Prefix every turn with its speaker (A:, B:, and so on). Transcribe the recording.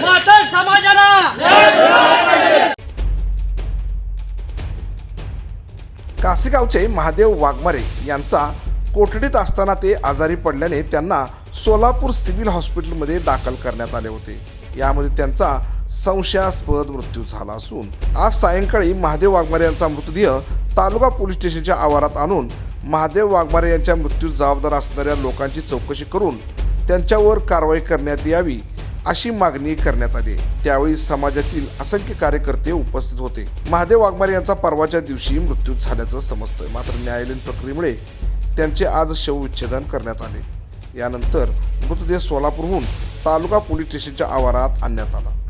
A: मातक समाजाला.
B: कासेगावचे महादेव वाघमारे यांचा कोठडीत असताना ते आजारी पडल्याने त्यांना सोलापूर सिव्हिल हॉस्पिटलमध्ये दाखल करण्यात आले होते. यामध्ये त्यांचा संशयास्पद मृत्यू झाला असून आज सायंकाळी महादेव वाघमारे यांचा मृतदेह तालुका पोलीस स्टेशनच्या आवारात आणून महादेव वाघमारे यांच्या मृत्यूस जबाबदार असणाऱ्या लोकांची चौकशी करून त्यांच्यावर कारवाई करण्यात यावी अशी मागणी करण्यात आली. त्यावेळी समाजातील असंख्य कार्यकर्ते उपस्थित होते. महादेव वाघमारे यांचा परवाच्या दिवशी मृत्यू झाल्याचं समजतंय. मात्र न्यायालयीन प्रक्रियेमुळे त्यांचे आज शवविच्छेदन करण्यात आले. यानंतर मृतदेह सोलापूरहून तालुका पोलीस स्टेशनच्या आवारात आणण्यात आला.